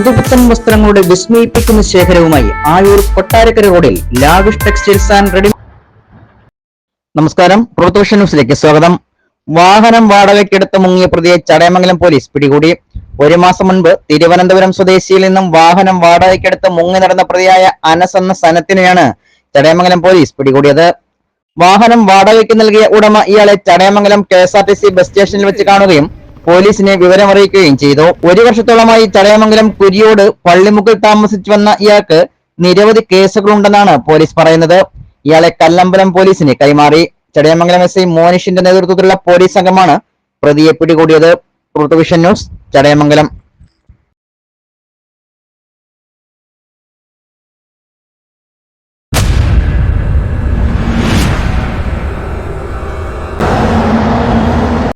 പുതുപുത്തൻ വസ്ത്രങ്ങളുടെ വിസ്മയിപ്പിക്കുന്ന ശേഖരവുമായി ആയൂർ കൊട്ടാരക്കര റോഡിൽ ലാവിഷ് ടെക്സ്റ്റൈൽസ് ആൻഡ് റെഡി നമസ്കാരം. പ്രൊത്തൂഷൻ ന്യൂസിലേക്ക് സ്വാഗതം. വാഹനം വാടകയ്ക്കെടുത്ത് മുങ്ങിയ പ്രതിയെ ചടയമംഗലം പോലീസ് പിടികൂടി. ഒരു മാസം മുൻപ് തിരുവനന്തപുരം സ്വദേശിയിൽ നിന്നും വാഹനം വാടകയ്ക്കെടുത്ത് മുങ്ങി നടന്ന പ്രതിയായ അനസ് എന്ന സനത്തിനെയാണ് ചടയമംഗലം പോലീസ് പിടികൂടിയത്. വാഹനം വാടകയ്ക്ക് നൽകിയ ഉടമ ഇയാളെ Chadayamangalam K S R T C bus സ്റ്റേഷനിൽ വെച്ച് കാണുകയും പോലീസിനെ വിവരമറിയിക്കുകയും ചെയ്തു. ഒരു വർഷത്തോളമായി ചടയമംഗലം കുരിയോട് പള്ളിമുക്കിൽ താമസിച്ചു വന്ന ഇയാൾക്ക് നിരവധി കേസുകളുണ്ടെന്നാണ് പോലീസ് പറയുന്നത്. ഇയാളെ കല്ലമ്പലം പോലീസിന് കൈമാറി. ചടയമംഗലം എസ് ഐ മോനിഷിന്റെ നേതൃത്വത്തിലുള്ള പോലീസ് സംഘമാണ് പ്രതിയെ പിടികൂടിയത്. ന്യൂസ് ചടയമംഗലം.